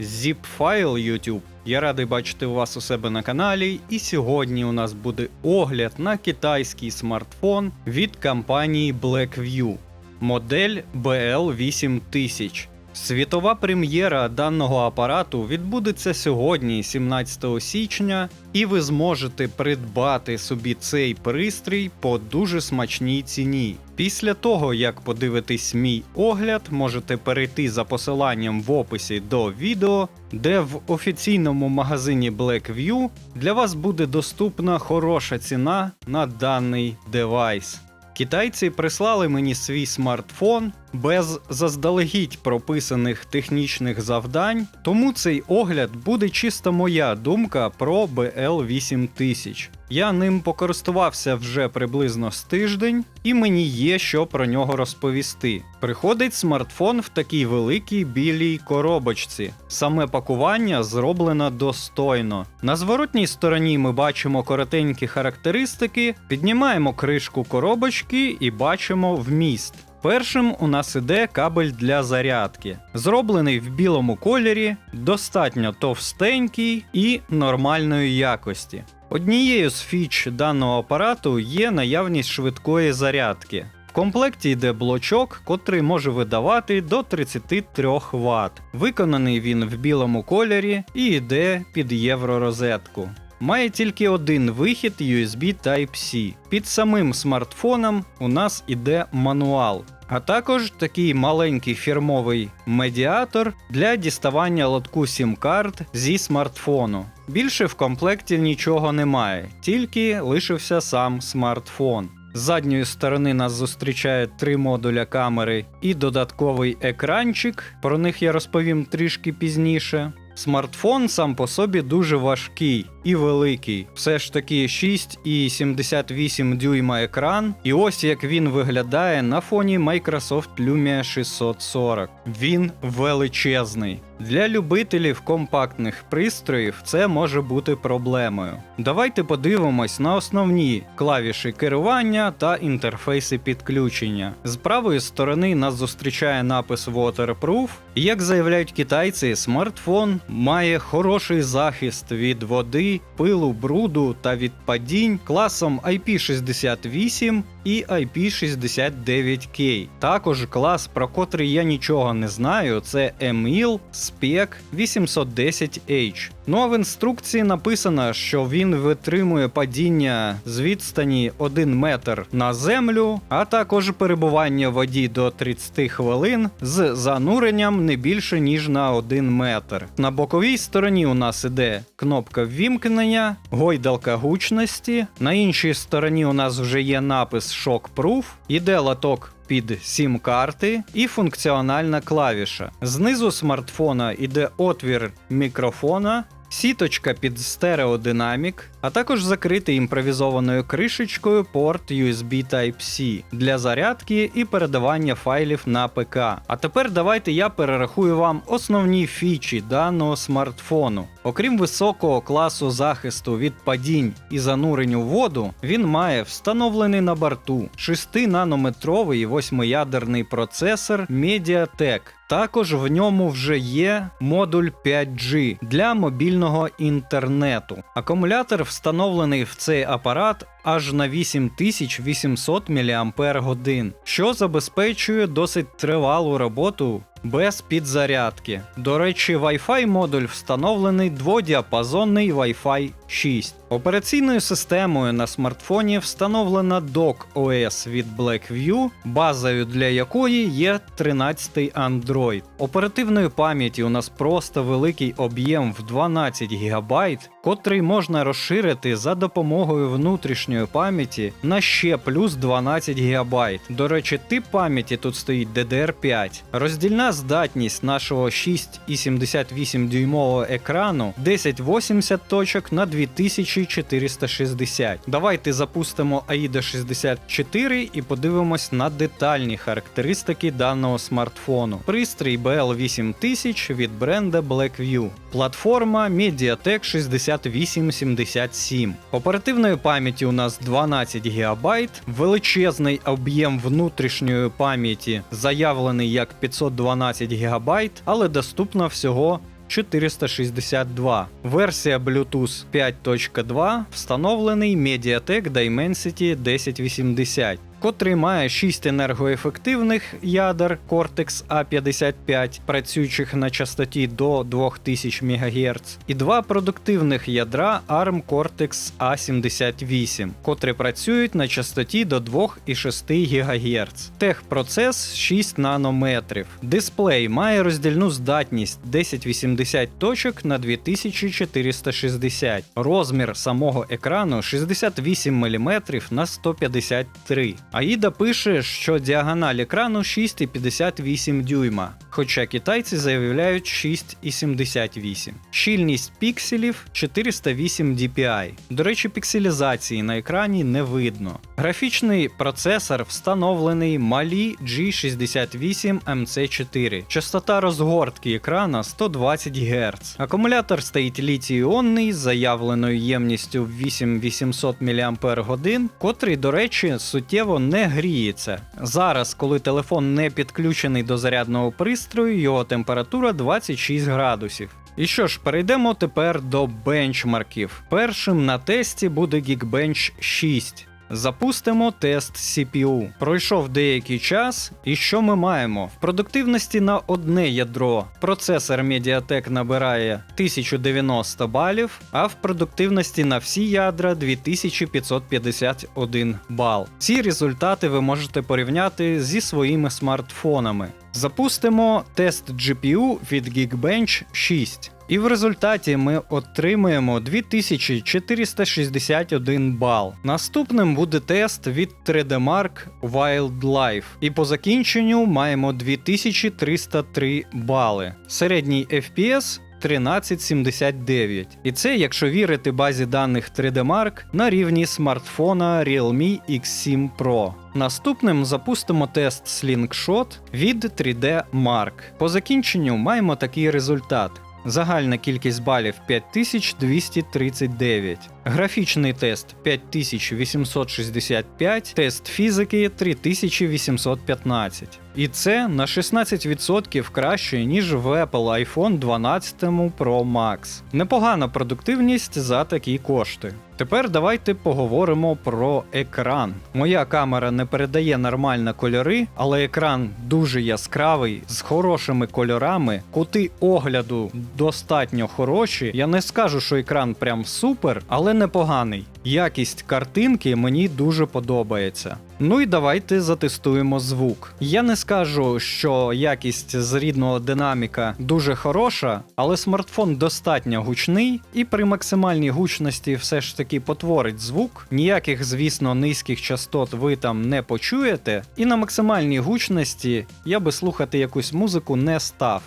zip-файл YouTube. Я радий бачити вас у себе на каналі, і сьогодні у нас буде огляд на китайський смартфон від компанії Blackview, модель BL8000. Світова прем'єра даного апарату відбудеться сьогодні, 17 січня, і ви зможете придбати собі цей пристрій по дуже смачній ціні. Після того, як подивитесь мій огляд, можете перейти за посиланням в описі до відео, де в офіційному магазині Blackview для вас буде доступна хороша ціна на даний девайс. Китайці прислали мені свій смартфон без заздалегідь прописаних технічних завдань, тому цей огляд буде чисто моя думка про BL8000. Я ним покористувався вже приблизно з тиждень, і мені є що про нього розповісти. Приходить смартфон в такій великій білій коробочці. Саме пакування зроблено достойно. На зворотній стороні ми бачимо коротенькі характеристики, піднімаємо кришку коробочки і бачимо вміст. Першим у нас іде кабель для зарядки, зроблений в білому кольорі, достатньо товстенький і нормальної якості. Однією з фіч даного апарату є наявність швидкої зарядки. В комплекті йде блочок, котрий може видавати до 33 Вт. Виконаний він в білому кольорі і йде під євророзетку. Має тільки один вихід USB Type-C. Під самим смартфоном у нас іде мануал, а також такий маленький фірмовий медіатор для діставання лотку сім-карт зі смартфону. Більше в комплекті нічого немає, тільки лишився сам смартфон. З задньої сторони нас зустрічає три модуля камери і додатковий екранчик. Про них я розповім трішки пізніше. Смартфон сам по собі дуже важкий і великий. Все ж таки 6,78 дюйма екран. І ось як він виглядає на фоні Microsoft Lumia 640. Він величезний. Для любителів компактних пристроїв це може бути проблемою. Давайте подивимось на основні клавіші керування та інтерфейси підключення. З правої сторони нас зустрічає напис Waterproof. Як заявляють китайці, смартфон має хороший захист від води, пилу, бруду та від падінь класом IP68 і IP69K. Також клас, про котрий я нічого не знаю, це EMIL Spec 810H. Ну а в інструкції написано, що він витримує падіння з відстані 1 метр на землю, а також перебування в воді до 30 хвилин з зануренням не більше ніж на 1 метр. На боковій стороні у нас іде кнопка ввімкнення, гойдалка гучності. На іншій стороні у нас вже є напис Shockproof, іде латок під сім карти і функціональна клавіша. Знизу смартфона йде отвір мікрофона. Сіточка під стереодинамік, а також закритий імпровізованою кришечкою порт USB Type-C для зарядки і передавання файлів на ПК. А тепер давайте я перерахую вам основні фічі даного смартфону. Окрім високого класу захисту від падінь і занурень у воду, він має встановлений на борту 6-нанометровий восьмиядерний процесор MediaTek. Також в ньому вже є модуль 5G для мобільного інтернету. Акумулятор встановлений в цей апарат аж на 8800 мАч, що забезпечує досить тривалу роботу без підзарядки. До речі, Wi-Fi модуль встановлений дводіапазонний Wi-Fi 6. Операційною системою на смартфоні встановлена Dock OS від Blackview, базою для якої є 13-й Android. Оперативної пам'яті у нас просто великий об'єм в 12 ГБ, котрий можна розширити за допомогою внутрішньої пам'яті на ще плюс 12 ГБ. До речі, тип пам'яті тут стоїть DDR5. Роздільна здатність нашого 6,78 дюймового екрану 1080 точок на 2460. Давайте запустимо AIDA 64 і подивимось на детальні характеристики даного смартфону. Пристрій BL8000 від бренда Blackview. Платформа MediaTek 6877. Оперативної пам'яті у нас 12 ГБ, величезний об'єм внутрішньої пам'яті заявлений як 512 ГБ, але доступно всього 462. Версія Bluetooth 5.2 встановлений Mediatek Dimensity 1080 котрий має 6 енергоефективних ядер Cortex A55, працюючих на частоті до 2000 МГц, і два продуктивних ядра ARM Cortex A78, котрі працюють на частоті до 2,6 ГГц. Техпроцес 6 нанометрів. Дисплей має роздільну здатність 1080 точок на 2460. Розмір самого екрану 68 мм на 153 Аїда пише, що діагональ екрану 6,58 дюйма, хоча китайці заявляють 6,78. Щільність пікселів 408 dpi. До речі, пікселізації на екрані не видно. Графічний процесор встановлений Mali G68 MC4. Частота розгортки екрана 120 Гц. Акумулятор стоїть літій-іонний з заявленою ємністю 8800 мАч, котрий, до речі, суттєво не гріється. Зараз, коли телефон не підключений до зарядного пристрою, його температура 26 градусів. І що ж, перейдемо тепер до бенчмарків. Першим на тесті буде Geekbench 6. Запустимо тест CPU. Пройшов деякий час, і що ми маємо? В продуктивності на одне ядро процесор Mediatek набирає 1090 балів, а в продуктивності на всі ядра 2551 бал. Ці результати ви можете порівняти зі своїми смартфонами. Запустимо тест GPU від Geekbench 6. І в результаті ми отримаємо 2461 бал. Наступним буде тест від 3D-Mark Wildlife. І по закінченню маємо 2303 бали. Середній FPS 1379. І це, якщо вірити базі даних 3D-Mark, на рівні смартфона Realme X7 Pro. Наступним запустимо тест Slingshot від 3D Mark. По закінченню маємо такий результат. Загальна кількість балів 5239. Графічний тест 5865, тест фізики 3815. І це на 16% краще, ніж в Apple iPhone 12 Pro Max. Непогана продуктивність за такі кошти. Тепер давайте поговоримо про екран. Моя камера не передає нормально кольори, але екран дуже яскравий, з хорошими кольорами, кути огляду достатньо хороші. Я не скажу, що екран прям супер, але непоганий. Якість картинки мені дуже подобається. Ну і давайте затестуємо звук. Я не скажу, що якість з рідного динаміка дуже хороша, але смартфон достатньо гучний, і при максимальній гучності все ж таки потворить звук. Ніяких, звісно, низьких частот ви там не почуєте. І на максимальній гучності я би слухати якусь музику не став.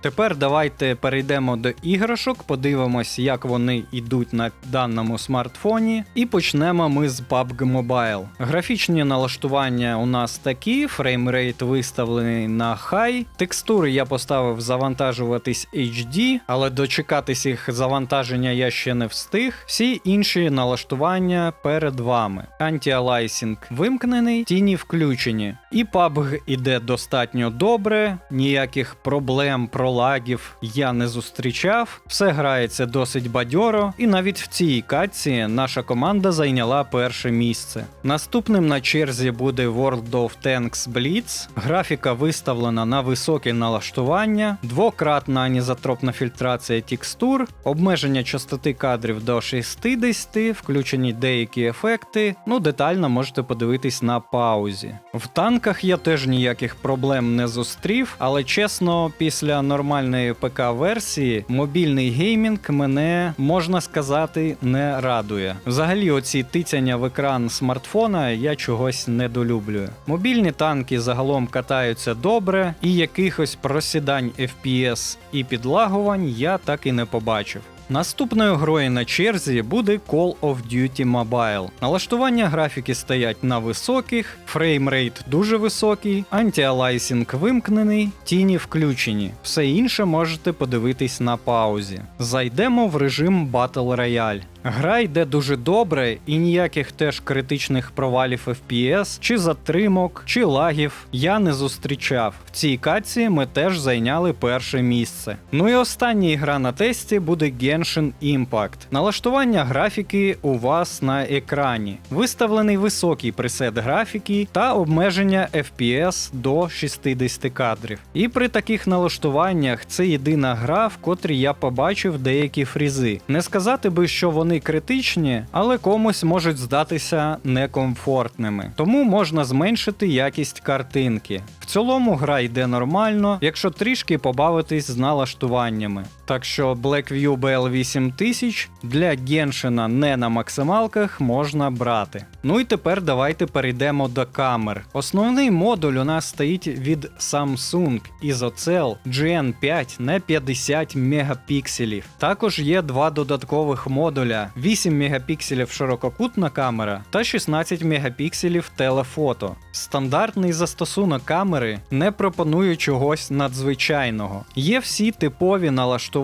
Тепер давайте перейдемо до іграшок, подивимось, як вони йдуть на даному смартфоні. І почнемо ми з PUBG Mobile. Графічні налаштування у нас такі: фреймрейт виставлений на high. Текстури я поставив завантажуватись HD, але дочекатись їх завантаження я ще не встиг. Всі інші налаштування перед вами. Антіалайсінг вимкнений, тіні включені. І PUBG іде достатньо добре, ніяких проблем про лагів я не зустрічав. Все грається досить бадьоро, і навіть в цій катці наша команда зайняла перше місце. Наступним на черзі буде World of Tanks Blitz. Графіка виставлена на високе налаштування, двократна анізотропна фільтрація текстур, обмеження частоти кадрів до 60, включені деякі ефекти. Ну, детально можете подивитись на паузі. В танках я теж ніяких проблем не зустрів, але чесно, після нормальної ПК-версії мобільний геймінг мене можна сказати не радує. Взагалі, оці тицяння в екран смартфона я чогось недолюблюю. Мобільні танки загалом катаються добре, і якихось просідань FPS і підлагувань я так і не побачив. Наступною грою на черзі буде Call of Duty Mobile. Налаштування графіки стоять на високих, фреймрейт дуже високий, антіалайсінг вимкнений, тіні включені. Все інше можете подивитись на паузі. Зайдемо в режим Battle Royale. Гра йде дуже добре і ніяких теж критичних провалів FPS, чи затримок, чи лагів я не зустрічав. В цій каці ми теж зайняли перше місце. Ну і остання гра на тесті буде Genshin Impact. Налаштування графіки у вас на екрані. Виставлений високий пресет графіки та обмеження FPS до 60 кадрів. І при таких налаштуваннях це єдина гра, в котрій я побачив деякі фрізи. Не сказати би, що вони критичні, але комусь можуть здатися некомфортними. Тому можна зменшити якість картинки. В цілому гра йде нормально, якщо трішки побавитись з налаштуваннями. Так що Blackview BL8000 для Геншина не на максималках можна брати. Ну і тепер давайте перейдемо до камер. Основний модуль у нас стоїть від Samsung ISOCELL GN5 на 50 мегапікселів. Також є два додаткових модуля: 8 мегапікселів ширококутна камера та 16 мегапікселів телефото. Стандартний застосунок камери не пропонує чогось надзвичайного. Є всі типові налаштування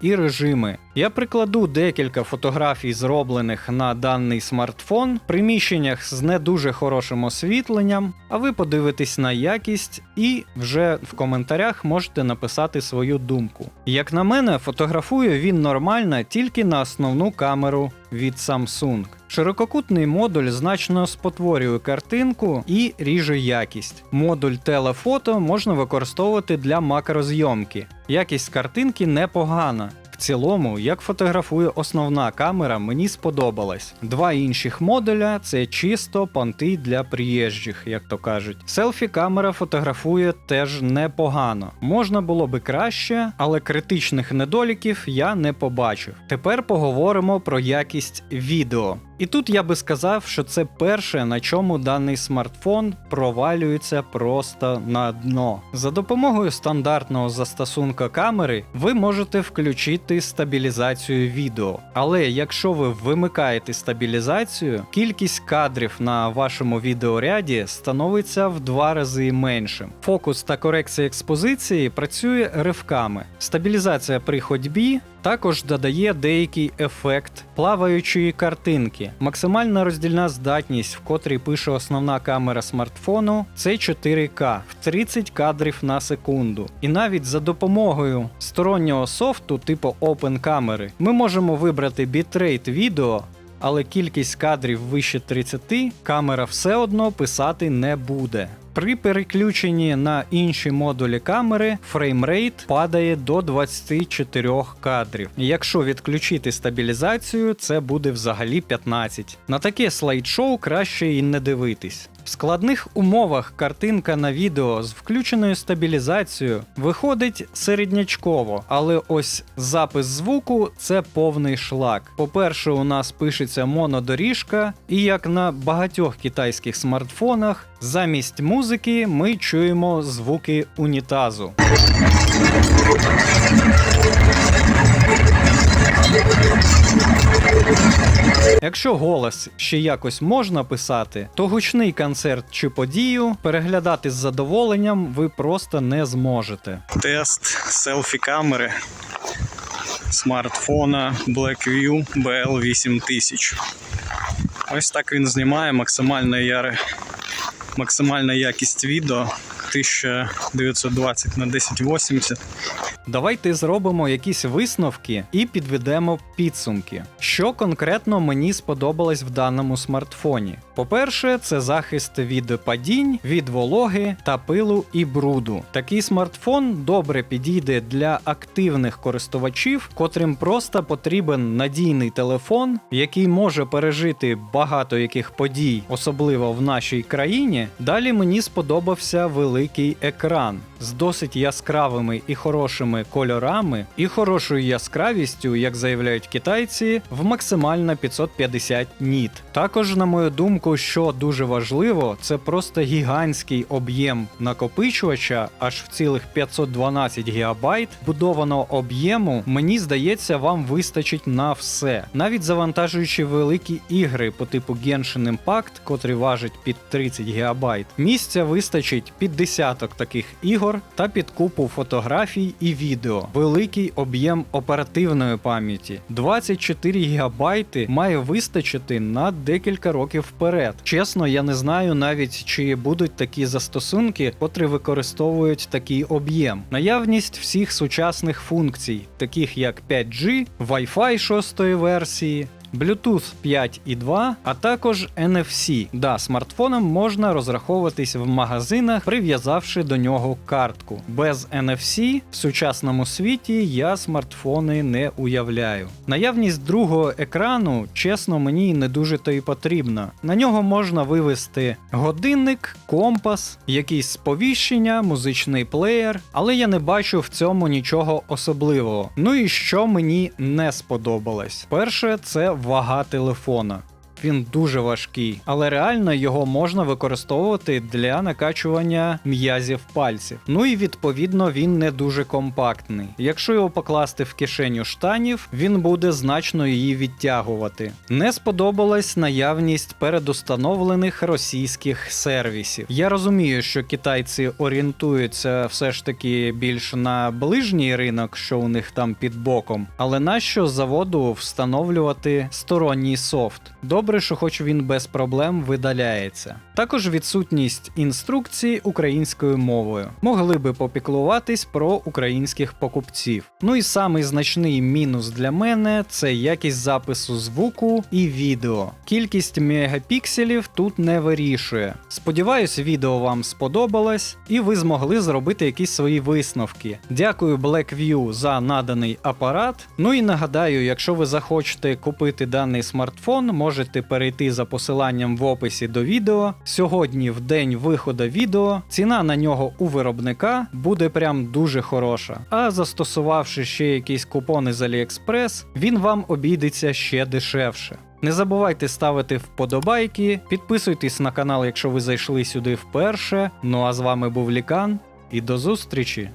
і режими. Я прикладу декілька фотографій, зроблених на даний смартфон в приміщеннях з не дуже хорошим освітленням, а ви подивитесь на якість і вже в коментарях можете написати свою думку. Як на мене, фотографує він нормально тільки на основну камеру від Samsung. Ширококутний модуль значно спотворює картинку і ріже якість. Модуль телефото можна використовувати для макрозйомки. Якість картинки непогана. Цілому, як фотографує основна камера, мені сподобалась. Два інших модуля це чисто понти для приїжджих, як то кажуть. Селфі камера фотографує теж непогано. Можна було би краще, але критичних недоліків я не побачив. Тепер поговоримо про якість відео. І тут я би сказав, що це перше, на чому даний смартфон провалюється просто на дно. За допомогою стандартного застосунка камери ви можете включити стабілізацію відео. Але якщо ви вимикаєте стабілізацію, кількість кадрів на вашому відеоряді становиться в два рази меншим. Фокус та корекція експозиції працює ривками. Стабілізація при ходьбі також додає деякий ефект плаваючої картинки. Максимальна роздільна здатність, в котрій пише основна камера смартфону, це 4К в 30 кадрів на секунду. І навіть за допомогою стороннього софту, типу Open камери, ми можемо вибрати бітрейт відео. Але кількість кадрів вище 30 камера все одно писати не буде. При переключенні на інші модулі камери фреймрейт падає до 24 кадрів. Якщо відключити стабілізацію, це буде взагалі 15. На таке слайд-шоу краще і не дивитись. В складних умовах картинка на відео з включеною стабілізацією виходить середнячково, але ось запис звуку це повний шлак. По-перше, у нас пишеться монодоріжка, і як на багатьох китайських смартфонах, замість музики ми чуємо звуки унітазу. Якщо голос ще якось можна писати, то гучний концерт чи подію переглядати з задоволенням ви просто не зможете. Тест селфі камери смартфона Blackview BL8000. Ось так він знімає максимальна яре, максимальна якість відео 1920 на 1080. Давайте зробимо якісь висновки і підведемо підсумки. Що конкретно мені сподобалось в даному смартфоні? По-перше, це захист від падінь, від вологи та пилу і бруду. Такий смартфон добре підійде для активних користувачів, котрим просто потрібен надійний телефон, який може пережити багато яких подій, особливо в нашій країні. Далі мені сподобався великий екран з досить яскравими і хорошими кольорами і хорошою яскравістю, як заявляють китайці, в максимально 550 ніт. Також, на мою думку, що дуже важливо, це просто гігантський об'єм накопичувача, аж в цілих 512 ГБ будованого об'єму. Мені здається, вам вистачить на все, навіть завантажуючи великі ігри по типу Genshin Impact, котрий важить під 30 ГБ. Місця вистачить під десяток таких ігор та під купу фотографій і відео, великий об'єм оперативної пам'яті. 24 гігабайти має вистачити на декілька років вперед. Чесно, я не знаю навіть чи будуть такі застосунки, котрі використовують такий об'єм. Наявність всіх сучасних функцій, таких як 5G, Wi-Fi 6 версії. Bluetooth 5.2, а також NFC. Да, смартфоном можна розраховуватись в магазинах, прив'язавши до нього картку. Без NFC в сучасному світі я смартфони не уявляю. Наявність другого екрану, чесно, мені не дуже то й потрібна. На нього можна вивести годинник, компас, якісь сповіщення, музичний плеєр, але я не бачу в цьому нічого особливого. Ну і що мені не сподобалось? Перше, це вага телефона. Він дуже важкий, але реально його можна використовувати для накачування м'язів пальців. Ну і відповідно він не дуже компактний. Якщо його покласти в кишеню штанів, він буде значно її відтягувати. Не сподобалась наявність передустановлених російських сервісів. Я розумію, що китайці орієнтуються все ж таки більш на ближній ринок, що у них там під боком, але нащо заводу встановлювати сторонній софт? Добре, що хоч він без проблем видаляється. Також відсутність інструкції українською мовою. Могли би попіклуватись про українських покупців. Ну і самий значний мінус для мене це якість запису звуку і відео. Кількість мегапікселів тут не вирішує. Сподіваюсь, відео вам сподобалось і ви змогли зробити якісь свої висновки. Дякую Blackview за наданий апарат. Ну і нагадаю, якщо ви захочете купити даний смартфон, можете перейти за посиланням в описі до відео. Сьогодні, в день виходу відео, ціна на нього у виробника буде прям дуже хороша. А застосувавши ще якісь купони з AliExpress, він вам обійдеться ще дешевше. Не забувайте ставити вподобайки, підписуйтесь на канал, якщо ви зайшли сюди вперше. Ну а з вами був Лікан, і до зустрічі!